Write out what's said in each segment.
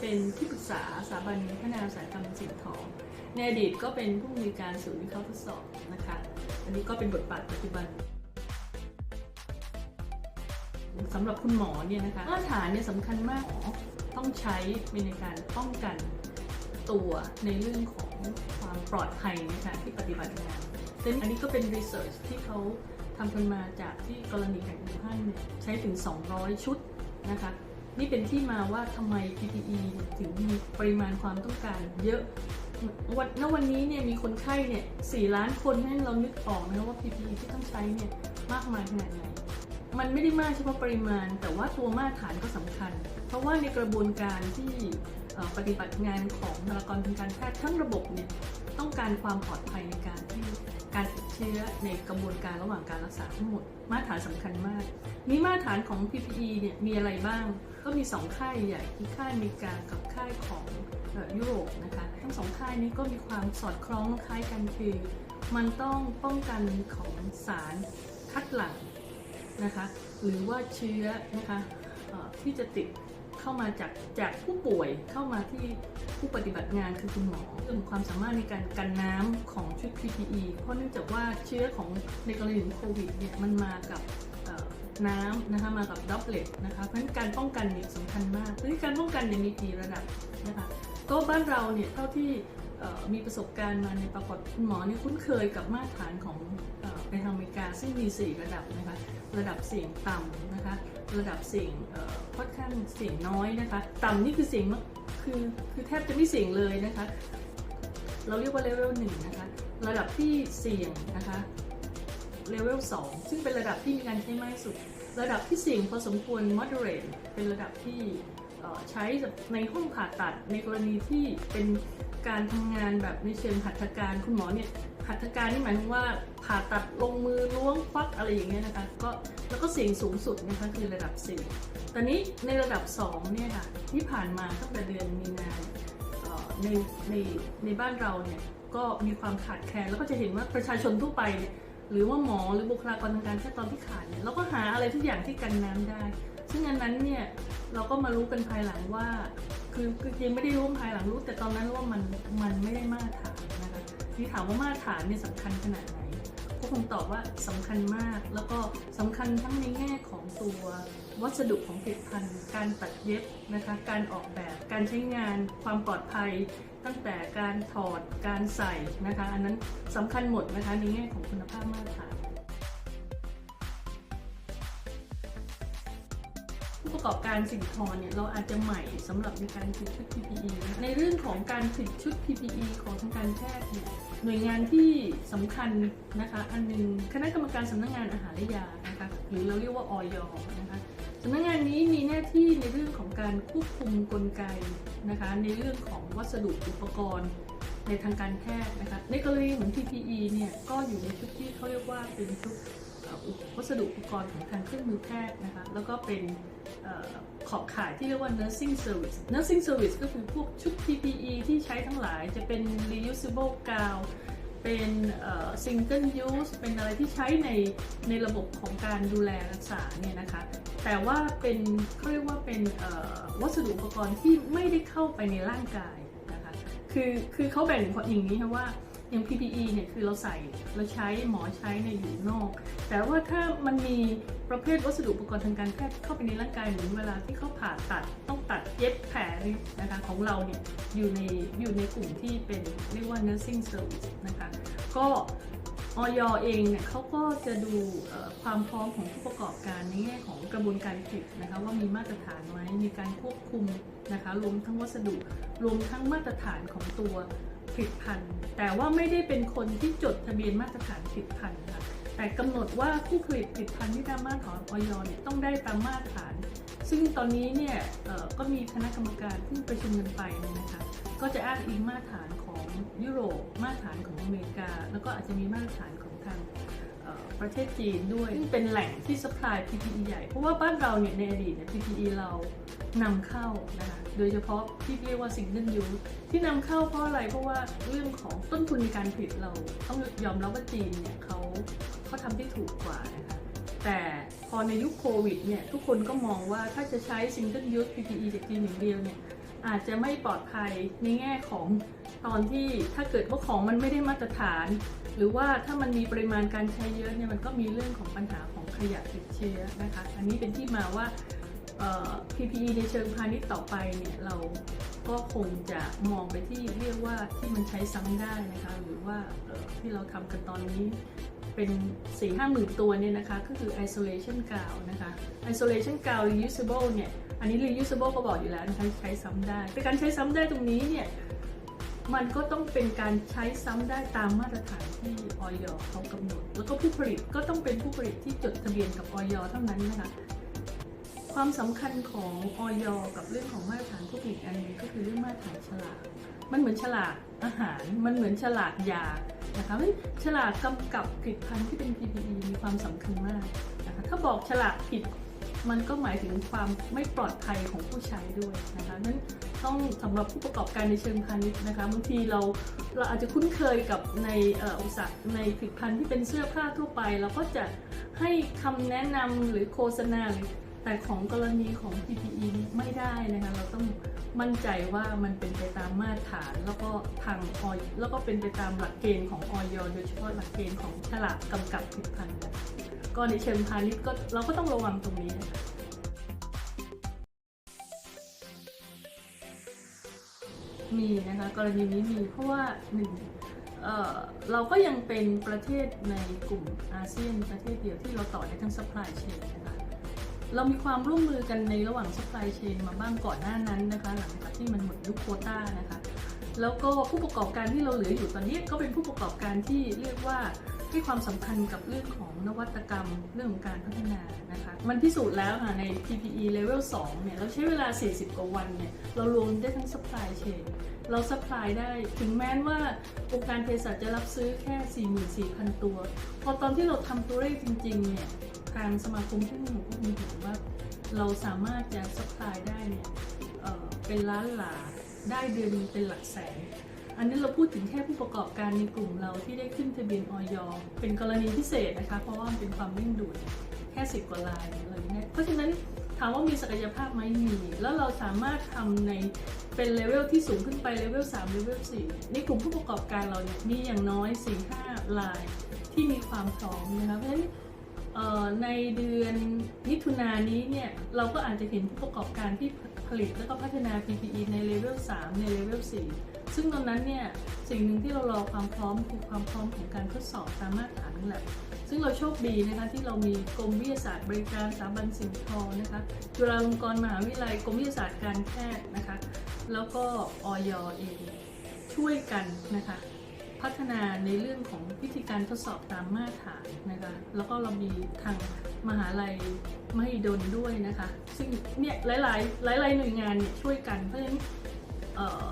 เป็นที่ปรึกษาสถาบันพัฒนาสาหกรรมสิ่งทอง ในอดีตก็เป็นผู้มีการศูนย์วิเคราะห์ทดสอบนะคะ อันนี้ก็เป็นบทบาทปัจจุบันสำหรับคุณหมอเนี่ยนะคะมาตรฐานเนี่ยสำคัญมากต้องใช้ในการป้องกันตัวในเรื่องของความปลอดภัยในการที่ปฏิบัติงานซึ่งอันนี้ก็เป็นรีเสิร์ชที่เขาทำกันมาจากที่กรณีแห่งอู่ฮั่นใช้ถึง 200 ชุดนะคะ นี่เป็นที่มาว่าทำไม PPE ถึงมีปริมาณความต้องการเยอะวันณวันนี้เนี่ยมีคนไข้เนี่ยสี่ล้านคนให้เรานึกออกนะว่า PPE ที่ต้องใช้เนี่ยมากมายขนาดไหน มันไม่ได้มากเฉพาะปริมาณ แต่ว่าตัวมาตรฐานก็สำคัญ เพราะว่าในกระบวนการที่ปฏิบัติงานของบุคลากรทางการแพทย์ทั้งระบบเนี่ยต้องการความปลอดภัยในการ การติดเชื้อในกระบวนการระหว่างการรักษาทั้งหมด มาตรฐานสำคัญมากนี่มาตรฐานของ PPE เนี่ยมีอะไรบ้าง ก็มี 2 ค่ายใหญ่คือค่ายอเมริกากับค่ายของออยุโรปนะคะทั้งสองค่ายนี้ก็มีความสอดคล้องคล้ายกันคือ มันต้องป้องกันของสารคัดหลั่งนะคะหรือว่าเชื้อนะคะที่จะติด เข้ามาจากจากผู้ป่วยเข้ามาที่ผู้ปฏิบัติงานคือคุณหมอเรื่องของความสามารถในการกันน้ำของชุด PPE เพราะเนื่องจากว่าเชื้อของในกรณีของโควิดเนี่ยมันมากับน้ำนะคะมากับดับเบิลนะคะเพราะฉะนั้นการป้องกันเนี่ยสำคัญมากทีนี้การป้องกันเนี่ยมีกี่ระดับนะคะก็บ้านเราเนี่ยเท่าที่มีประสบการณ์มาในปรากฏคุณหมอเนี่ยคุ้นเคยกับมาตรฐานของในทางอเมริกาซึ่งมี 4 ระดับนะคะระดับเสี่ยงต่ำนะคะระดับเสี่ยง ค่อนข้างเสียงน้อยนะคะ ต่ำนี่คือเสียงมากคือคือแทบจะไม่เสียงเลยนะคะ เราเรียกว่าเลเวลหนึ่งนะคะ ระดับที่เสียงนะคะเลเวลสองซึ่งเป็นระดับที่มีการใช้มากที่สุด ระดับที่เสี่ยงพอสมควร moderate เป็นระดับที่ใช้ในห้องผ่าตัดในกรณีที่เป็นการทำงานแบบในเชิงหัตถการคุณหมอเนี่ย หัตถการนี่หมายถึงว่าผ่าตัดลงมือล้วงควักอะไรอย่างเงี้ยนะคะก็แล้วก็เสี่ยงสูงสุดนะคะคือระดับสี่ตอนนี้ในระดับ2เนี่ยค่ะที่ผ่านมาตั้งแต่เดือนมีนาในในในบ้านเราเนี่ยก็มีความขาดแคลนแล้วก็จะเห็นว่าประชาชนทั่วไปเนี่ยหรือว่าหมอหรือบุคลากรทางการแพทย์ตอนที่ขาดเนี่ยเราก็หาอะไรทุกอย่างที่กันน้ำได้ ซึ่งอันนั้นเนี่ยเราก็มารู้กันภายหลังว่า คือคือจริงไม่ได้รู้ภายหลังรู้แต่ตอนนั้นรู้ว่ามันมันไม่ได้มาตรฐานนะคะ ที่ถามว่ามาตรฐานเนี่ยสำคัญขนาดไหนก็คงตอบว่าสำคัญมาก แล้วก็สำคัญทั้งในแง่ของตัววัสดุของผลิตภัณฑ์ การตัดเย็บนะคะ การออกแบบ การใช้งาน ความปลอดภัย ตั้งแต่การถอด การใส่นะคะ อันนั้นสำคัญหมดนะคะในแง่ของคุณภาพมาตรฐาน ประกอบการสิ่งทอเนี่ยเราอาจจะใหม่สำหรับในการผลิตชุด PPE นะในเรื่องของการผลิตชุด PPE ของทางการแพทย์เนี่ยหน่วยงานที่สำคัญนะคะอันหนึงคณะกรรมการสำนักงานอาหารและยานะคะหรือเราเรียกว่าออยนะคะสำนักงานนี้มีหน้าที่ในเรื่องของการควบคุมกลไกนะคะในเรื่องของวัสดุอุปกรณ์ในทางการแพทย์นะคะในกรณีของ PPE เนี่ยก็อยู่ในชุดที่เขาเรียกว่าเป็นชุด วัสดุอุปกรณ์ของทางเครื่องมือแพทย์นะคะแล้วก็เป็นออขอบข่ายที่เรียกว่า nursing service nursing service ก็คือพวกชุด PPE ที่ใช้ทั้งหลายจะเป็น reusable gown เป็น single use เป็นอะไรที่ใช้ในในระบบของการดูแลรักษาเนี่ยนะคะ แต่ว่าเป็นเขาเรียกว่าเป็นวัสดุอุปกรณ์ที่ไม่ได้เข้าไปในร่างกายนะคะ คือคือเขาแบ่งอย่างนี้นะว่า อย่าง PPE เนี่ยคือเราใส่เราใช้หมอใช้ในยอยู่นอก แต่ว่าถ้ามันมีประเภทวัสดุอุปกรณ์ทางการแพทย์เข้าไปในร่างกายเหมือนเวลาที่เขาผ่าตัดต้องตัดเย็บแผลนี่นะคะของเราเนี่ยอยู่ในอยู่ในกลุ่มที่เป็นเรียกว่า nursing service นะคะก็ออยเองเนี่ยเขาก็จะดูความพร้อมของผู้ประกอบการในแง่ของกระบวนการผลิตนะคะว่ามีมาตรฐานไหมมีการควบคุมนะคะรวมทั้งวัสดุรวมทั้งมาตรฐานของตัว ผลิตภัณฑ์ แต่ว่าไม่ได้เป็นคนที่จดทะเบียนมาตรฐานผลิตภัณฑ์ค่ะแต่กำหนดว่าผู้ผลิตผลิตภัณฑ์ที่ตามมาตรฐานออยเนี่ยต้องได้ตามมาตรฐาน ซึ่งตอนนี้เนี่ยก็มีคณะกรรมการที่ประชุมกันไปเนี่ยนะคะก็จะอ้างอิงมาตรฐานของยุโรปมาตรฐานของอเมริกา แล้วก็อาจจะมีมาตรฐาน ประเทศจีนด้วยซึ่งเป็นแหล่งที่สปาย PPE ใหญ่ เพราะว่าบ้านเราเนี่ยในอดีตเนี่ย PPE เรานำเข้านะคะโดยเฉพาะที่เรียกว่า single use ที่นำเข้าเพราะอะไรเพราะว่าเรื่องของต้นทุนในการผลิตเราต้องยอมรับว่าจีนเนี่ยเขาเขาทำได้ถูกกว่านะคะแต่พอในยุคโควิดเนี่ยทุกคนก็มองว่าถ้าจะใช้ single use PPE จากจีนอย่างเดียวเนี่ยอาจจะไม่ปลอดภัยในแง่ของ ตอนที่ถ้าเกิดว่าของมันไม่ได้มาตรฐาน หรือว่าถ้ามันมีปริมาณการใช้เยอะเนี่ยมันก็มีเรื่องของปัญหาของขยะติดเชื้อนะคะ อันนี้เป็นที่มาว่า PPE ในเชิงพาณิชย์ต่อไปเนี่ยเราก็คงจะมองไปที่เรียกว่าที่มันใช้ซ้ำได้นะคะ หรือว่าที่เราทำกันตอนนี้เป็น 4 5 หมื่นตัวเนี่ยนะคะ ก็คือ isolation gown นะคะ isolation gown reusable เนี่ย อันนี้ reusable ก็บอกอยู่แล้วนะคะใช้ซ้ำได้ แต่การใช้ซ้ำได้ตรงนี้เนี่ย มันก็ต้องเป็นการใช้ซ้ำได้ตามมาตรฐานที่ออยเขากำหนด แล้วก็ผู้ผลิตก็ต้องเป็นผู้ผลิตที่จดทะเบียนกับออยเท่านั้นนะคะ ความสำคัญของออยกับเรื่องของมาตรฐานผู้ผลิตอันนึงก็คือเรื่องมาตรฐานฉลาก มันเหมือนฉลากอาหาร มันเหมือนฉลากยานะคะฉลากกำกับผลิตภัณฑ์ที่เป็น PPE มีความสำคัญมากนะคะ ถ้าบอกฉลากผิดมันก็หมายถึงความไม่ปลอดภัยของผู้ใช้ด้วยนะคะนั้น ต้องสำหรับผู้ประกอบการในเชิงพาณิชย์นะคะบางทีเราเราอาจจะคุ้นเคยกับในอุตสาหในผลิตภัณฑ์ที่เป็นเสื้อผ้าทั่วไป เราก็จะให้คำแนะนำหรือโฆษณาแต่ของกรณีของ PPE นี่ไม่ได้นะคะเราต้องมั่นใจว่ามันเป็นไปตามมาตรฐานแล้วก็ทางออยแล้วก็เป็นไปตามหลักเกณฑ์ของออยโดยเฉพาะหลักเกณฑ์ของฉลากกำกับผลิตภัณฑ์ก็ในเชิงพาณิชย์ก็เราก็ต้องระวังตรงนี้นะคะ มีนะคะกรณีนี้มีเพราะว่าหนึ่งเเราก็ยังเป็นประเทศในกลุ่มอาเซียนประเทศเดียวที่เราต่อได้ทั้ง supply chain นะคะเรามีความร่วมมือกันในระหว่าง supply chain มาบ้างก่อนหน้านั้นนะคะหลังจากที่มันหมดยุคโคต้านะคะแล้วก็ผู้ประกอบการที่เราเหลืออยู่ตอนนี้ก็เป็นผู้ประกอบการที่เรียกว่าให้ความสำคัญกับเรื่องของ นวัตกรรมเรื่องของการพัฒนานะคะ มันพิสูจน์แล้วค่ะใน PPE level 2 เนี่ย เราใช้เวลา 40 กว่าวันเนี่ย เรารวมได้ทั้ง supply chain เรา supply ได้ถึงแม้ว่าองค์การเภสัชจะรับซื้อแค่ 44,000 ตัว พอตอนที่เราทำตัวเลขจริง ๆ เนี่ย ทางสมาคมผู้บริโภคก็มีเห็นว่า เราสามารถจะ supply ได้เนี่ยเเป็นล้านหลาได้เดือนเป็นหลักแสน อันนี้เราพูดถึงแค่ผู้ประกอบการในกลุ่มเราที่ได้ขึ้นทะเบียนออยเป็นกรณีพิเศษนะคะ เพราะว่ามันเป็นความเร่งด่วนแค่สิบกว่ารายอะไรเงี้ยเพราะฉะนั้นถามว่ามีศักยภาพไหมมี แล้วเราสามารถทำในเป็นเลเวลที่สูงขึ้นไปเลเวล3เลเวล4ในกลุ่มผู้ประกอบการเราเนี่ยมีอย่างน้อย4-5รายที่มีความพร้อมนะคะเพราะฉะนั้นเอ่อ ในเดือนมิถุนายนนี้เนี่ยเราก็อาจจะเห็นผู้ประกอบการที่ผลิตแล้วก็พัฒนา PPE ในเลเวล 3 ในเลเวล 4 ซึ่งตอนนั้นเนี่ยสิ่งหนึ่งที่เรารอความพร้อมคือความพร้อมของการทดสอบตามมาตรฐานนั่นแหละ ซึ่งเราโชคดีนะคะที่เรามีกรมวิทยาศาสตร์บริการสถาบันสิ่งทอนะคะจุฬาลงกรณ์มหาวิทยาลัยกรมวิทยาศาสตร์การแพทย์นะคะแล้วก็ออยเองช่วยกันนะคะ พัฒนาในเรื่องของวิธีการทดสอบตามมาตรฐานนะคะแล้วก็เรามีทางมหาลัยมหิดลด้วยนะคะ ซึ่งเนี่ยหลายๆ หลาย ๆ หน่วยงานเนี่ยช่วยกันเพราะฉะนั้นเอ่อ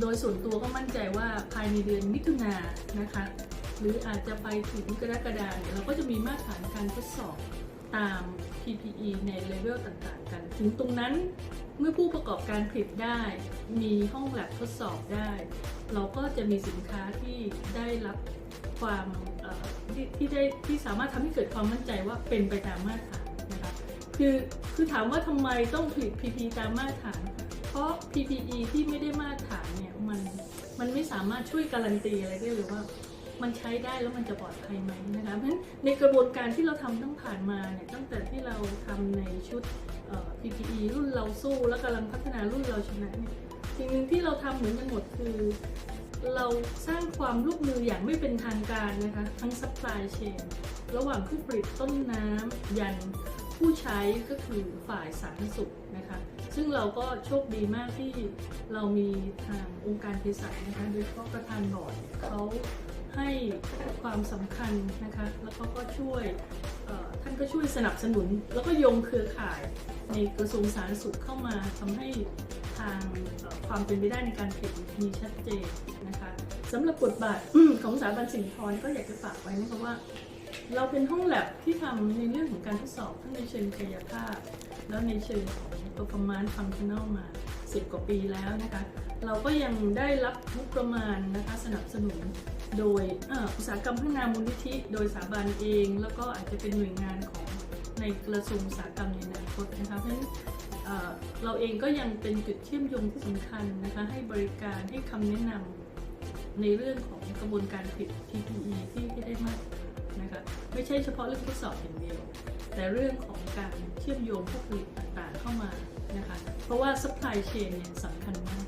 โดยส่วนตัวก็มั่นใจว่าภายในเดือนมิถุนายนนะคะ หรืออาจจะไปถึงกรกฎาคมเนี่ยเราก็จะมีมาตรฐานการทดสอบตาม PPE ในเลเวลต่างๆ กัน ถึงตรงนั้น เมื่อผู้ประกอบการผลิตได้ มีห้องแลบทดสอบได้ เราก็จะมีสินค้าที่ได้รับความที่ที่ได้ที่สามารถทำให้เกิดความมั่นใจว่าเป็นไปตามมาตรฐานนะคะคือคือถามว่าทำไมต้องผลิต PPE ตามมาตรฐาน เพราะ PPE ที่ไม่ได้มาตรฐานเนี่ยมันมันไม่สามารถช่วยการันตีอะไรได้เลยว่า มันใช้ได้แล้วมันจะปลอดภัยไหมนะคะเพราะฉะนั้นในกระบวนการที่เราทำตั้งผ่านมาเนี่ยตั้งแต่ที่เราทำในชุด PPE รุ่นเราสู้ แล้วกำลังพัฒนารุ่นเราชนะเนี่ยสิ่งหนึ่งที่เราทำเหมือนกันหมดคือ เราสร้างความร่วมมืออย่างไม่เป็นทางการนะคะทั้ง supply chain ระหว่างผู้ผลิตต้นน้ำยันผู้ใช้ก็คือฝ่ายสาธารณสุขนะคะ ซึ่งเราก็โชคดีมากที่เรามีทางองค์การเภสัชนะคะโดยเฉพาะประธานบอร์ดเขา ให้ความสำคัญนะคะ แล้วเขาก็ช่วยท่านก็ช่วยสนับสนุน แล้วก็โยงเครือข่ายในกระทรวงสาธารณสุขเข้ามาทำให้ทางความเป็นไปได้ในการผลิตมีชัดเจนนะคะสำหรับบทบาทของสถาบันสิงห์ทรก็อยากจะฝากไว้นะคะว่า เราเป็นห้องแลบที่ทำในเรื่องของการทดสอบทั้งในเชิงกายภาพ แล้วในเชิงของ performance functional มา 10 กว่าปีแล้วนะคะ เราก็ยังได้รับงบประมาณนะคะสนับสนุนโดยอุตสาหกรรมพัฒนามูลนิธิโดยสถาบันเอง แล้วก็อาจจะเป็นหน่วยงานของในกระทรวงอุตสาหกรรมในอนาคตนะคะเพราะฉะนั้นเราเองก็ยังเป็นจุดเชื่อมโยงที่สำคัญนะคะให้บริการให้คำแนะนำในเรื่องของกระบวนการผลิต PPE ที่ที่ได้มากนะคะไม่ใช่เฉพาะเรื่องทดสอบอย่างเดียว แต่เรื่องของการเชื่อมโยงผู้ผลิตต่างๆเข้ามา นะคะ เพราะว่า supply chain เนี่ยสำคัญมาก